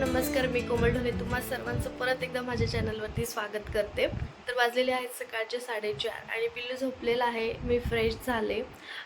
नमस्कार मी कोमल ढोले. तुम्हा सर्वांचं परत एकदा माझ्या चॅनलवरती स्वागत करते. तर वाजलेले आहेत सकाळचे साडेचार आणि पिल्लू झोपलेलं आहे. मी फ्रेश झाले.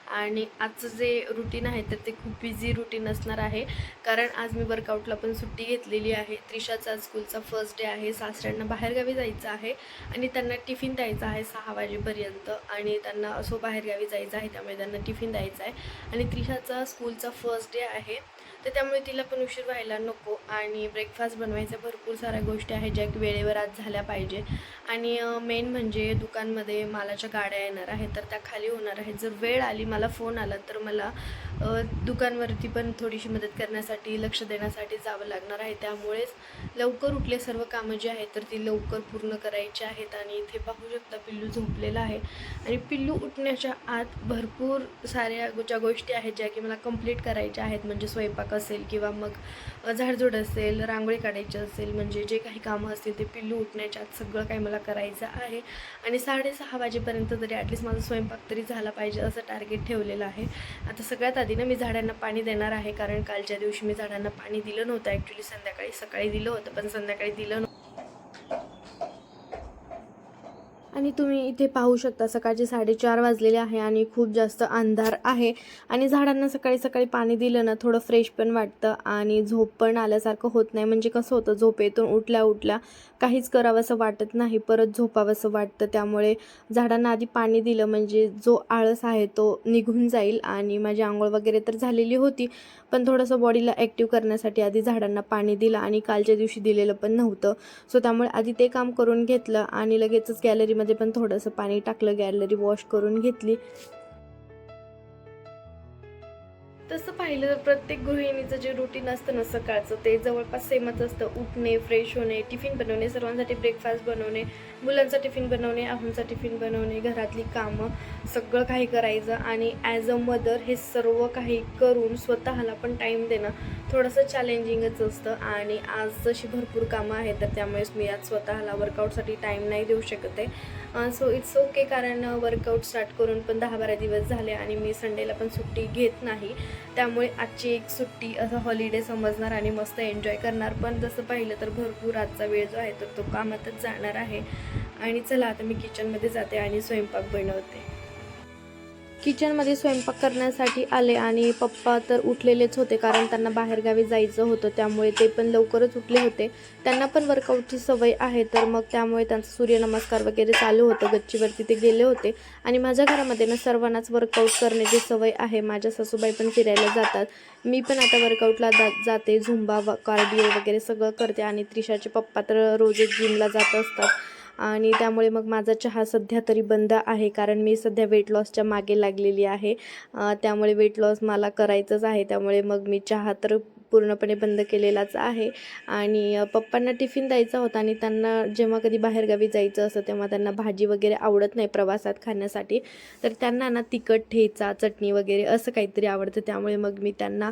आणि आजचं जे रुटीन आहे तर ते खूप बिझी रुटीन असणार आहे. कारण आज मी वर्कआउटला पण सुट्टी घेतलेली आहे. त्रिशाचा स्कूलचा फर्स्ट डे आहे. सासऱ्यांना बाहेरगावी जायचं आहे. आणि त्यांना टिफिन द्यायचा आहे सहा वाजेपर्यंत. आणि त्यांना असो बाहेरगावी जायचं आहे त्यामुळे त्यांना टिफिन द्यायचा आहे. आणि त्रिशाचा स्कूलचा फर्स्ट डे आहे. तर त्यामुळे तिला पण उशीर व्हायला नको आणि ब्रेकफास्ट बनवायच्या भरपूर साऱ्या गोष्टी आहेत ज्या की वेळेवर आज झाल्या पाहिजे. आणि मेन म्हणजे दुकानमध्ये मालाच्या गाड्या येणार आहेत तर त्या खाली होणार आहेत. जर वेळ आली मला फोन आला तर मला दुकानवरती पण थोडीशी मदत करण्यासाठी लक्ष देण्यासाठी जावं लागणार आहे. त्यामुळेच लवकर उठले सर्व कामं जी आहेत तर ती लवकर पूर्ण करायची आहेत आणि इथे पाहू शकता पिल्लू झोपलेला आहे. आणि पिल्लू उठण्याच्या आत भरपूर साऱ्या ज्या गोष्टी आहेत ज्या की मला कंप्लीट करायच्या आहेत म्हणजे स्वयंपाक असेल किंवा मग अ, झाडझूड असेल रांगोळी काढायची असेल म्हणजे जे काही कामं असतील ते पिल्लू उठण्याच्या आत सगळं काही मला करायचं आहे. आणि साडेसहा वाजेपर्यंत तरी ॲटलिस्ट माझा स्वयंपाक तरी झाला पाहिजे असं टार्गेट ठेवलेलं आहे. आता सगळ्यात आधी ना मी झाडांना पाणी देणार आहे कारण कालच्या दिवशी मी झाडांना पाणी दिलं नव्हतं. ॲक्च्युली संध्याकाळी सकाळी दिलं होतं पण संध्याकाळी दिलं नव्हतं. आणि तुम्ही इथे पाहू शकता सकाळचे साडेचार वाजलेले आहे आणि खूप जास्त अंधार आहे. आणि झाडांना सकाळी सकाळी पाणी दिलं ना थोडं फ्रेश पण वाटतं आणि झोप पण आल्यासारखं होत नाही. म्हणजे कसं होतं झोपेतून उठल्या उठल्या काहीच करावंसं वाटत नाही परत झोपावंसं वाटतं. त्यामुळे झाडांना आधी पाणी दिलं म्हणजे जो आळस आहे तो निघून जाईल आणि माझी आंघोळ वगैरे तर झालेली होती पण थोडंसं बॉडीला ॲक्टिव्ह करण्यासाठी आधी झाडांना पाणी दिलं आणि कालच्या दिवशी दिलेलं पण नव्हतं. सो त्यामुळे आधी ते काम करून घेतलं आणि लगेचच गॅलरीमध्ये पण थोडंसं पाणी टाकलं गॅलरी वॉश करून घेतली. तसं पाहिलं तर प्रत्येक गृहिणीचं जे रुटीन असतं ना सकाळचं ते जवळपास सेमच असतं. उठणे फ्रेश होणे टिफिन बनवणे सर्वांसाठी ब्रेकफास्ट बनवणे मुलांचा टिफिन बनवणे आहूंचा टिफिन बनवणे घरातली कामं सगळं काही करायचं आणि ॲज अ मदर हे सर्व काही करून स्वतःला पण टाईम देणं थोडंसं चॅलेंजिंगच असतं आणि आज जशी भरपूर कामं आहेत तर त्यामुळेच मी आज स्वतःला वर्कआउटसाठी टाईम नाही देऊ शकत आहे. सो इट्स ओके कारण वर्कआउट स्टार्ट करून पण दहा बारा दिवस झाले आणि मी संडेला पण सुट्टी घेत नाही. त्यामुळे आजची एक सुट्टी असं हॉलिडे समजणार आणि मस्त एन्जॉय करणार. पण जसं पाहिलं तर भरपूर आजचा वेळ जो आहे तर तो कामातच जाणार आहे. आणि चला आता मी किचनमध्ये जाते आणि स्वयंपाक बनवते. किचनमध्ये स्वयंपाक करण्यासाठी आले आणि पप्पा तर उठलेलेच होते कारण त्यांना बाहेरगावी जायचं होतं त्यामुळे ते पण लवकरच उठले होते. त्यांना पण वर्कआउटची सवय आहे तर मग त्यामुळे त्यांचं सूर्यनमस्कार वगैरे चालू होतं. गच्चीवरती ते गेले होते. आणि माझ्या घरामध्ये ना सर्वांनाच वर्कआउट करण्याची सवय आहे. माझ्या सासूबाई पण फिरायला जातात. मी पण आता वर्कआउटला जा जाते. झुंबा व कार्डिओ वगैरे सगळं करते. आणि त्रिशाचे पप्पा तर रोजच जिमला जात असतात. आणि त्यामुळे मग माझा चहा सध्या तरी बंद आहे कारण मी सध्या वेट लॉसच्या मागे लागलेली आहे. त्यामुळे वेट लॉस मला करायचंच आहे. त्यामुळे मग मी चहा तर पूर्णपणे बंद केलेलाच आहे. आणि पप्पांना टिफिन द्यायचा होता आणि त्यांना जेव्हा कधी बाहेरगावी जायचं असं तेव्हा त्यांना भाजी वगैरे आवडत नाही प्रवासात खाण्यासाठी. तर त्यांना ना तिखट ठेचा चटणी वगैरे असं काहीतरी आवडतं. त्यामुळे मग मी त्यांना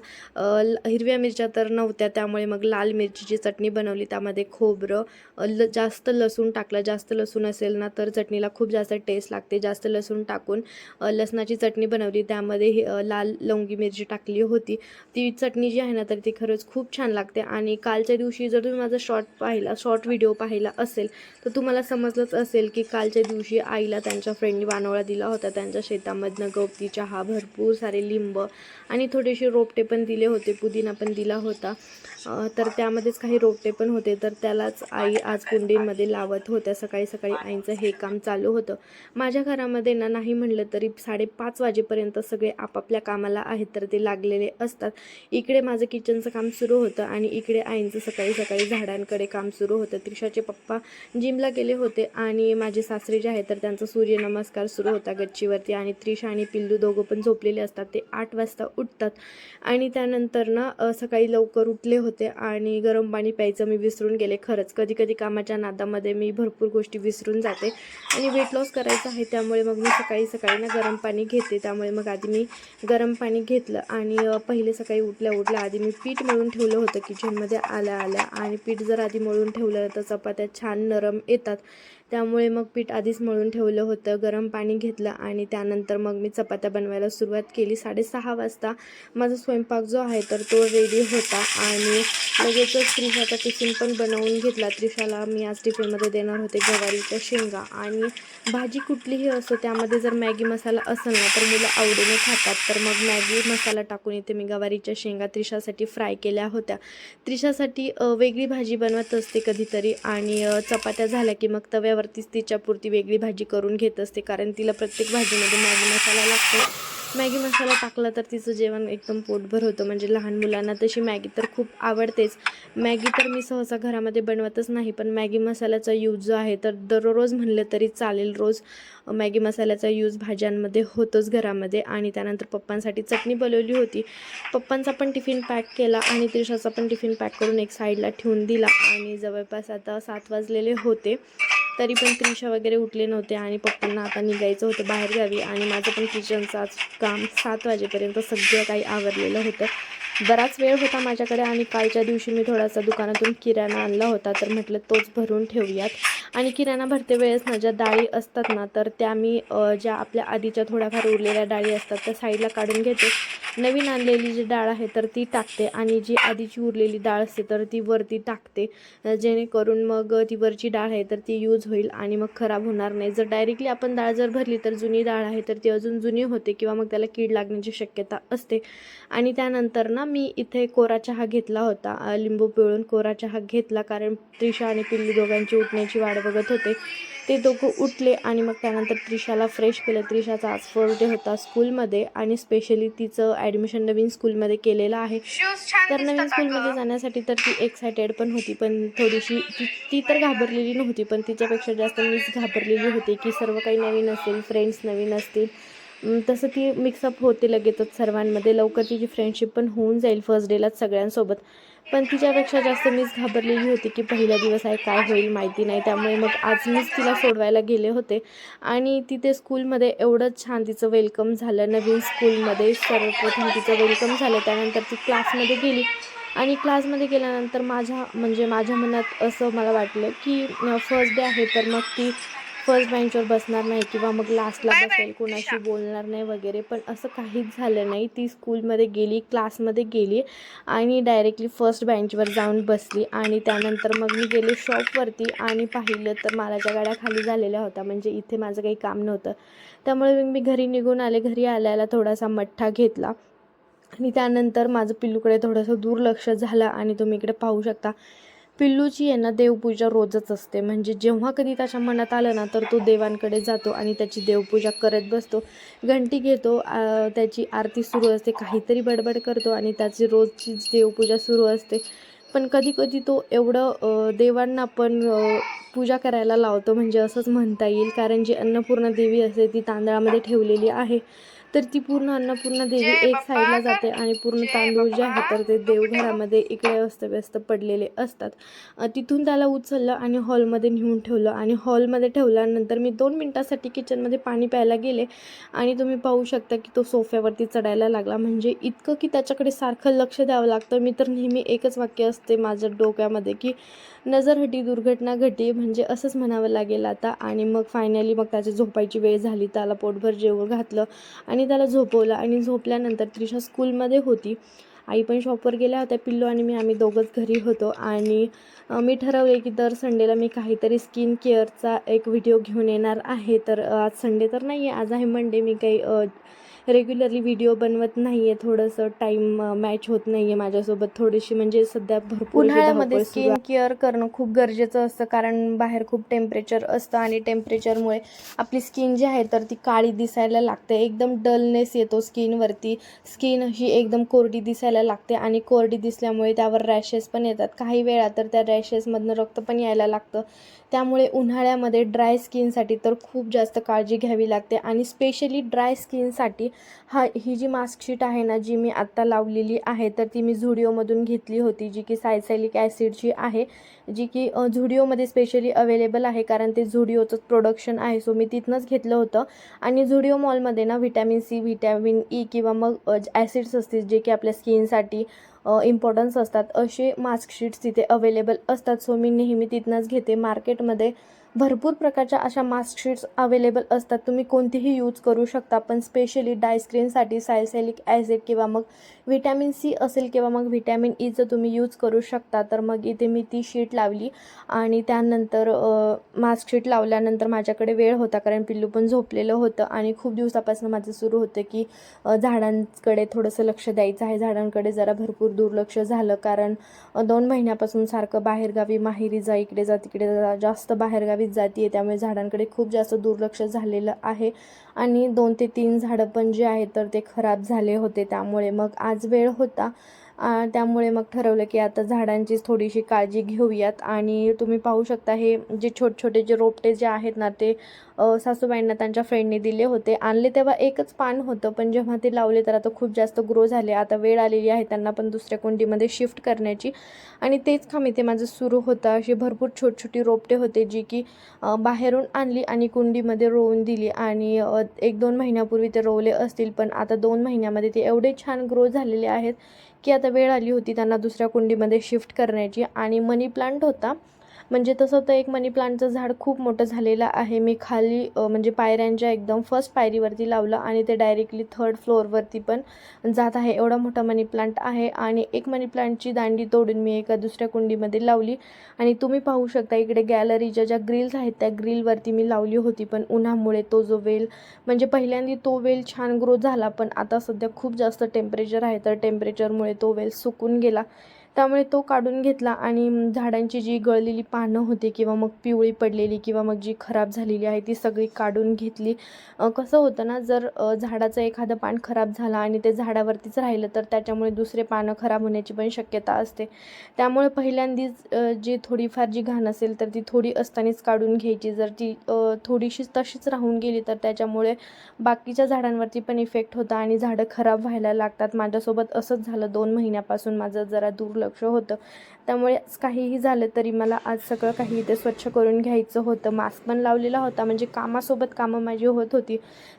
ल- हिरव्या मिरच्या तर नव्हत्या त्यामुळे मग लाल मिरचीची चटणी बनवली. त्यामध्ये खोबरं ल जास्त लसूण टाकलं. जास्त लसूण असेल ना तर चटणीला खूप जास्त टेस्ट लागते. जास्त लसूण टाकून लसणाची चटणी बनवली. त्यामध्ये लाल लवंगी मिरची टाकली होती. ती चटणी जी आहे ना तर ती खरंच खूप छान लागते. आणि कालच्या दिवशी जर तुम्ही माझा शॉर्ट पाहिला शॉर्ट व्हिडिओ पाहिला असेल तर तुम्हाला समजलंच असेल की कालच्या दिवशी आईला त्यांच्या फ्रेंडनी वानोळा दिला होता. त्यांच्या शेतामधनं गवती चहा भरपूर सारे लिंब आणि थोडेसे रोपटे पण दिले होते पुदिना पण दिला होता. तर त्यामध्येच काही रोपटे पण होते. तर त्यालाच आई आज कुंडीमध्ये लावत होत्या. सकाळी सकाळी आईचं हे काम चालू होतं. माझ्या घरामध्ये ना नाही म्हणलं तरी साडेपाच वाजेपर्यंत सगळे आपापल्या कामाला आहेत तर ते लागलेले असतात. इकडे माझं किचन किचनचं काम सुरू होतं आणि इकडे आईंचं सकाळी सकाळी झाडांकडे काम सुरू होतं. त्रिशाचे पप्पा जिमला गेले होते आणि माझे सासरे जे आहेत तर त्यांचा सूर्यनमस्कार सुरू होता गच्चीवरती आणि त्रिशा आणि पिल्लू दोघं पण झोपलेले असतात. ते आठ वाजता उठतात आणि त्यानंतर ना सकाळी लवकर उठले होते आणि गरम पाणी प्यायचं मी विसरून गेले. खरंच कधी कधी कामाच्या नादामध्ये मी भरपूर गोष्टी विसरून जाते आणि वेट लॉस करायचं आहे त्यामुळे मग मी सकाळी सकाळी ना गरम पाणी घेते. त्यामुळे मग आधी मी गरम पाणी घेतलं आणि पहिले सकाळी उठल्या उठल्या आधी मी पीठ मळून ठेवलं होतं किचनमध्ये आल्या आल्या आणि पीठ जर आधी मळून ठेवलं तर चपात्या छान नरम येतात. त्यामुळे मग पीठ आधीच मळून ठेवलं होतं गरम पाणी घेतलं आणि त्यानंतर मग मी चपात्या बनवायला सुरुवात केली. साडेसहा वाजता माझा स्वयंपाक जो आहे तर तो रेडी होता आणि लगेचच त्रिशाचा टिफिन पण बनवून घेतला. त्रिशाला मी आज टिफिनमध्ये देणार होते गवारीच्या शेंगा आणि भाजी कुठलीही असो त्यामध्ये जर मॅगी मसाला असेल ना तर मुलं आवडीने खातात. तर मग मॅगी मसाला टाकून इथे मी गवारीच्या शेंगा त्रिशासाठी फ्राय केल्या होत्या. त्रिशासाठी वेगळी भाजी बनवत असते कधीतरी आणि चपात्या झाल्या की मग तव्यावरतीच तिच्यापुरती वेगळी भाजी करून घेत असते कारण तिला प्रत्येक भाजीमध्ये मॅगी मसाला लागतो. मॅगी मसाला टाकला तर तिचं जेवण एकदम पोटभर होतं. म्हणजे लहान मुलांना तशी मॅगी तर खूप आवडतेच. मॅगी तर मी सहसा घरामध्ये बनवतच नाही पण मॅगी मसाल्याचा यूज जो आहे तर दररोज म्हणलं तरी चालेल रोज. मॅगी मसाल्याचा यूज भाज्यांमध्ये होतोच घरामध्ये. आणि त्यानंतर पप्पांसाठी चटणी बनवली होती. पप्पांचा पण टिफिन पॅक केला आणि त्रिशाचा पण टिफिन पॅक करून एक साईडला ठेवून दिला. आणि जवळपास आता सात वाजलेले होते. तरी पण त्रिशा वगैरे उठले नव्हते आणि पप्पांना आता निघायचं होतं बाहेर गावी आणि माझं पण किचनचं आज काम सात वाजेपर्यंत सगळं काही आवरलेलं होतं. बराच वेळ होता माझ्याकडे आणि कालच्या दिवशी मी थोडासा दुकानातून किराणा आणला होता तर म्हटलं तोच भरून ठेवूयात. आणि किराणा भरते वेळेस ना ज्या डाळी असतात ना तर त्या मी ज्या आपल्या आधीच्या थोड्याफार उरलेल्या डाळी असतात त्या साईडला काढून घेते. नवीन आणलेली जी डाळ आहे तर ती टाकते. आणि जी आधीची उरलेली डाळ असते तर ती वरती टाकते. जेणेकरून मग ती वरची डाळ आहे तर ती यूज होईल आणि मग खराब होणार नाही. जर डायरेक्टली आपण डाळ जर भरली तर जुनी डाळ आहे तर ती अजून जुनी होते किंवा मग त्याला कीड लागण्याची शक्यता असते. आणि त्यानंतर ना मी इथे कोरा चहा घेतला होता. लिंबू पिळून कोरा चहा घेतला कारण त्रिशा आणि पिल्लू दोघांची उठण्याची वाट बघत होते. ते दोघं उठले आणि मग त्यानंतर त्रिशाला फ्रेश केलं. त्रिशाचा आज फर्स्ट डे होता स्कूलमध्ये आणि स्पेशली तिचं ॲडमिशन नवीन स्कूलमध्ये केलेलं आहे. तर नवीन स्कूलमध्ये जाण्यासाठी तर ती एक्सायटेड पण होती पण थोडीशी ती ती तर घाबरलेली नव्हती पण तिच्यापेक्षा जास्त मीच घाबरलेली होती की सर्व काही नवीन असेल फ्रेंड्स नवीन असतील. तसं ती मिक्सअप होते लगेचच सर्वांमध्ये. लवकर तिची फ्रेंडशिप पण होऊन जाईल फर्स्ट डेलाच सगळ्यांसोबत. पण तिच्यापेक्षा जास्त मीच घाबरलेली होती की पहिला दिवस आहे काय होईल माहिती नाही. त्यामुळे मग आज मीच तिला सोडवायला गेले होते. आणि तिथे स्कूलमध्ये एवढंच छान तिचं वेलकम झालं. नवीन स्कूलमध्ये सर्वप्रथम तिचं वेलकम झालं. त्यानंतर ती क्लासमध्ये गेली. आणि क्लासमध्ये गेल्यानंतर माझ्या म्हणजे माझ्या मनात असं मला वाटलं की फर्स्ट डे आहे तर मग ती फर्स्ट बेंचवर बसणार नाही किंवा मग लास्टला बसेल कोणाशी बोलणार नाही वगैरे. पण असं काहीच झालं नाही. ती स्कूलमध्ये गेली क्लासमध्ये गेली आणि डायरेक्टली फर्स्ट बेंचवर जाऊन बसली. आणि त्यानंतर मग मी गेले शॉपवरती आणि पाहिलं तर मालाच्या गाड्या खाली झालेल्या होत्या. म्हणजे इथे माझं काही काम नव्हतं. त्यामुळे मग मी घरी निघून आले. घरी आल्याला थोडासा मठ्ठा घेतला. आणि त्यानंतर माझं पिल्लूकडे थोडंसं दुर्लक्ष झालं. आणि तुम्ही इकडे पाहू शकता पिल्लूची आहे ना देवपूजा रोजच असते. म्हणजे जेव्हा कधी त्याच्या मनात आलं ना तर तो देवांकडे जातो आणि त्याची देवपूजा करत बसतो. घंटी घेतो त्याची आरती सुरू असते काहीतरी बडबड करतो आणि त्याची रोजची देवपूजा सुरू असते. पण कधी कधी तो एवढं देवांना पण पूजा करायला लावतो. म्हणजे असंच म्हणता येईल. कारण जी अन्नपूर्णा देवी असते ती तांदळामध्ये ठेवलेली आहे. तर ती पूर्ण अन्नपूर्णा देवी एक साईडला जाते आणि पूर्ण तांदूळ जे आहे तर ते देवघरामध्ये इकडे अस्तव्यस्त पडलेले असतात. तिथून त्याला उचललं आणि हॉलमध्ये नेऊन ठेवलं आणि हॉलमध्ये ठेवल्यानंतर मी दोन मिनटासाठी किचनमध्ये पाणी प्यायला गेले आणि तुम्ही पाहू शकता की तो सोफ्यावरती चढायला लागला. म्हणजे इतकं की त्याच्याकडे सारखं लक्ष द्यावं लागतं. मी तर नेहमी एकच वाक्य असते माझ्या डोक्यामध्ये की नजर हटी दुर्घटना घटी म्हणजे असंच म्हणावं लागेल आता. आणि मग फायनली मग त्याची झोपायची वेळ झाली. त्याला पोटभर जेवण घातलं आणि त्याला झोपवलं आणि झोपल्यानंतर त्रिशा स्कूलमध्ये होती. आई पण शॉपवर गेल्या होत्या पिल्लू आणि मी आम्ही दोघंच घरी होतो. आणि मी ठरवले की दर संडेला मी काहीतरी स्किन केअरचा एक व्हिडिओ घेऊन येणार आहे. तर आज संडे तर नाही आहे आज आहे मंडे मी काही रेग्युलरली व्हिडिओ बनवत नाही आहे थोडंसं टाईम मॅच होत नाही आहे माझ्यासोबत. थोडीशी म्हणजे सध्या भरपूर उन्हाळ्यामध्ये स्किन केअर करणं खूप गरजेचं असतं कारण बाहेर खूप टेम्परेचर असतं आणि टेम्परेचरमुळे आपली स्किन जी आहे तर ती काळी दिसायला लागते. एकदम डलनेस येतो स्किनवरती स्किन अशी एकदम कोरडी दिसायला लागते आणि कोरडी दिसल्यामुळे त्यावर रॅशेस पण येतात. काही वेळा तर त्या रॅशेसमधनं रक्त पण यायला लागतं. त्यामुळे उन्हाळ्यामध्ये ड्राय स्किनसाठी तर खूप जास्त काळजी घ्यावी लागते आणि स्पेशली ड्राय स्किनसाठी हा ही जी मास्कशीट आहे ना जी मी आत्ता लावलेली आहे तर ती मी झुडिओमधून घेतली होती जी की सायसॅलिक ॲसिडची आहे जी की झुडिओमध्ये स्पेशली अवेलेबल आहे कारण ते झुडिओचंच प्रोडक्शन आहे सो मी तिथनंच घेतलं होतं. आणि झुडिओ मॉलमध्ये ना व्हिटॅमिन सी व्हिटॅमिन ई किंवा मग ॲसिड्स असतील जे की आपल्या स्किनसाठी इम्पॉर्टन्स असतात. असे मार्कशीट्स तिथे अवेलेबल असतात. सो मी नेहमी तिथनंच घेते. मार्केटमध्ये भरपूर प्रकारच्या अशा मास्कशीट्स अवेलेबल असतात. तुम्ही कोणतीही यूज करू शकता पण स्पेशली डायस्क्रीनसाठी सायसेलिक ॲसिड किंवा मग व्हिटॅमिन सी असेल किंवा मग व्हिटॅमिन ईचं e तुम्ही यूज करू शकता तर मग इथे मी ती शीट लावली. आणि त्यानंतर मास्कशीट लावल्यानंतर माझ्याकडे वेळ होता कारण पिल्लू पण झोपलेलं होतं. आणि खूप दिवसापासून माझं सुरू होतं की झाडांकडे थोडंसं लक्ष द्यायचं आहे. झाडांकडे जरा भरपूर दुर्लक्ष झालं कारण दोन महिन्यापासून सारखं बाहेरगावी माहेरी जा इकडे जा तिकडे जा जास्त बाहेरगावी जाते आहे त्यामुळे झाडांकडे खूप जास्त दुर्लक्ष झालेलं आहे. आणि दोन ते तीन झाडं पण जे आहेत तर ते खराब झाले होते. त्यामुळे मग आज वेळ होता. त्यामुळे मग ठरवलं की आता झाडांची थोडीशी काळजी घेऊयात. आणि तुम्ही पाहू शकता हे जे छोटे छोटे जे रोपटे जे आहेत ना ते सासूबाईंना त्यांच्या फ्रेंडने दिले होते. आणले तेव्हा एकच पान होतं पण जेव्हा ते लावले तर आता खूप जास्त ग्रो झाले. आता वेळ आलेली आहे त्यांना पण दुसऱ्या कुंडीमध्ये शिफ्ट करण्याची. आणि तेच काम इथे माझं सुरू होतं. अशी भरपूर छोटी छोटी रोपटे होते जी की बाहेरून आणली आणि कुंडीमध्ये रोवून दिली. आणि एक दोन महिन्यापूर्वी ते रोवले असतील पण आता दोन महिन्यामध्ये ते एवढे छान ग्रो झालेले आहेत की आता वेळ आली होती त्यांना दुसऱ्या कुंडीमध्ये शिफ्ट करण्याची. आणि मनी प्लांट होता. म्हणजे तसं तर एक मनी प्लांटचं झाड खूप मोठं झालेलं आहे. मी खाली म्हणजे पायऱ्यांच्या एकदम फर्स्ट पायरीवरती लावलं आणि ते डायरेक्टली थर्ड फ्लोअरवरती पण जात आहे. एवढा मोठा मनी प्लांट आहे आणि एक मनी प्लांटची दांडी तोडून मी एका दुसऱ्या कुंडीमध्ये लावली. आणि तुम्ही पाहू शकता इकडे गॅलरीच्या ज्या ग्रिल्स आहेत त्या ग्रिलवरती मी लावली होती पण उन्हामुळे तो जो वेल म्हणजे पहिल्यांदा तो वेल छान ग्रो झाला पण आता सध्या खूप जास्त टेम्परेचर आहे. तर टेम्परेचरमुळे तो वेल सुकून गेला. त्यामुळे तो काढून घेतला आणि झाडांची जी गळलेली पानं होती किंवा मग पिवळी पडलेली किंवा मग जी खराब झालेली आहे ती सगळी काढून घेतली. कसं होतं ना जर झाडाचं एखादं पान खराब झालं आणि ते झाडावरतीच राहिलं तर त्याच्यामुळे दुसरे पानं खराब होण्याची पण शक्यता असते. त्यामुळे पहिल्यांदीच जी थोडीफार जी घाण असेल तर ती थोडी असतानाच काढून घ्यायची. जर ती थोडीशी तशीच राहून गेली तर त्याच्यामुळे बाकीच्या झाडांवरती पण इफेक्ट होता आणि झाडं खराब व्हायला लागतात. माझ्यासोबत असंच झालं. दोन महिन्यापासून माझं जरा दूर दुर्लक्ष होतं. त्यामुळे काहीही झालं तरी मला आज सगळं काही इथे स्वच्छ करून घ्यायचं होतं. मास्क पण लावलेला होता. म्हणजे कामासोबत कामं माझी होत होती.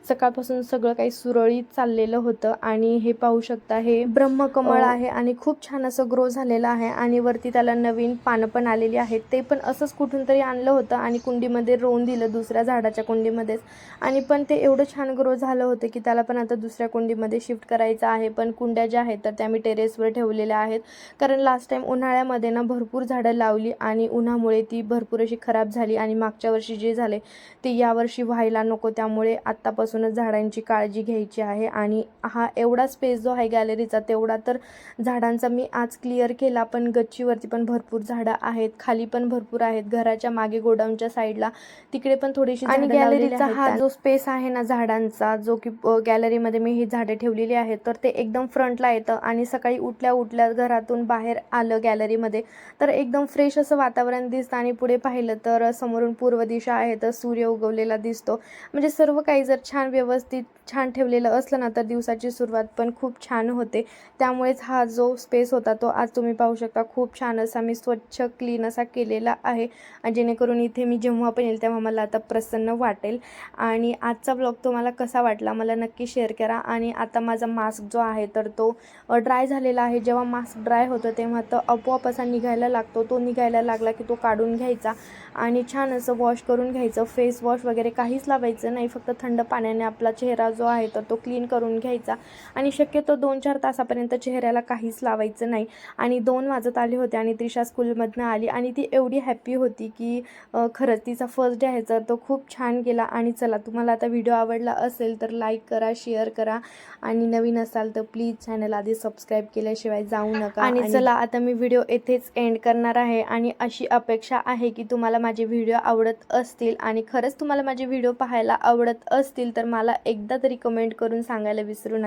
सकाळपासून सगळं काही सुरळीत चाललेलं होतं. आणि हे पाहू शकता हे ब्रह्मकमळ आहे आणि खूप छान असं ग्रो झालेलं आहे. आणि वरती त्याला नवीन पानं पण आलेली आहेत. ते पण असंच कुठून तरी आणलं होतं आणि कुंडीमध्ये रोवून दिलं दुसऱ्या झाडाच्या कुंडीमध्येच. आणि पण ते एवढं छान ग्रो झालं होतं की त्याला पण आता दुसऱ्या कुंडीमध्ये शिफ्ट करायचं आहे. पण कुंड्या ज्या आहेत तर त्या मी टेरेसवर ठेवलेल्या आहेत. कारण लास्ट टाईम उन्हाळ्यामध्ये ना भरपूर झाडं लावली आणि उन्हामुळे ती भरपूर अशी खराब झाली आणि मागच्या वर्षी जे झाले ते यावर्षी व्हायला नको. त्यामुळे आत्तापासूनच झाडांची काळजी घ्यायची आहे आणि हा एवढा स्पेस जो आहे गॅलरीचा तेवढा तर झाडांचा मी आज क्लिअर केला. पण गच्चीवरती पण भरपूर झाडं आहेत खाली पण भरपूर आहेत. घराच्या मागे गोडाऊनच्या साईडला तिकडे पण थोडीशी आणि गॅलरीचा. हा जो स्पेस आहे ना झाडांचा जो की गॅलरीमध्ये मी ही झाडे ठेवलेली आहेत तर ते एकदम फ्रंटला येतं आणि सकाळी उठल्या उठल्या घरातून बाहेर बाहेर आलं गॅलरीमध्ये तर एकदम फ्रेश असं वातावरण दिसतं आणि पुढे पाहिलं तर समोरून पूर्व दिशा आहे तर सूर्य उगवलेला दिसतो. म्हणजे सर्व काही जर छान व्यवस्थित छान ठेवलेलं असलं ना तर दिवसाची सुरुवात पण खूप छान होते. त्यामुळेच हा जो स्पेस होता तो आज तुम्ही पाहू शकता. खूप छान असा मी स्वच्छ क्लीन असा केलेला आहे. जेणेकरून इथे मी जेव्हा पण येईल तेव्हा मला आता प्रसन्न वाटेल. आणि आजचा ब्लॉग तुम्हाला कसा वाटला मला नक्की शेअर करा. आणि आता माझा मास्क जो आहे तर तो ड्राय झालेला आहे. जेव्हा मास्क ड्राय होतो तेव्हा तो आपोआप असा निघायला लागतो. तो निघायला लागला की तो काढून घ्यायचा आणि छान असं वॉश करून घ्यायचं. फेस वॉश वगैरे काहीच लावायचं नाही. फक्त थंड पाण्याने आपला चेहरा जो आहे तर तो क्लीन करून घ्यायचा. आणि शक्यतो दोन चार तासापर्यंत चेहऱ्याला काहीच लावायचं नाही. आणि दोन वाजत आले होते आणि त्रिशा स्कूलमधनं आली आणि ती एवढी हॅप्पी होती की खरंच तिचा फर्स्ट डे आहे तर तो खूप छान गेला. आणि चला तुम्हाला आता व्हिडिओ आवडला असेल तर लाईक करा शेअर करा. आणि नवीन असाल तर प्लीज चॅनल आधी सबस्क्राईब केल्याशिवाय जाऊ नका. आणि चला आता मी व्हिडिओ येथेच एंड करणार आहे आणि अशी अपेक्षा आहे की तुम्हाला माझे व्हिडिओ आवडत असतील आणि खरंच तुम्हाला माझे व्हिडिओ पाहायला आवडत असतील तर मला एकदा तरी कमेंट करून सांगायला विसरू नका.